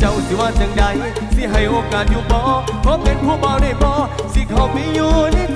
เจ้าสิว่าจังใดสิให้โอกาสอยู่บ่ขอเป็นผู้บ่าวได้บ่สิเขาไปอยู่ในใจแล้วมึงนอนนอนนอน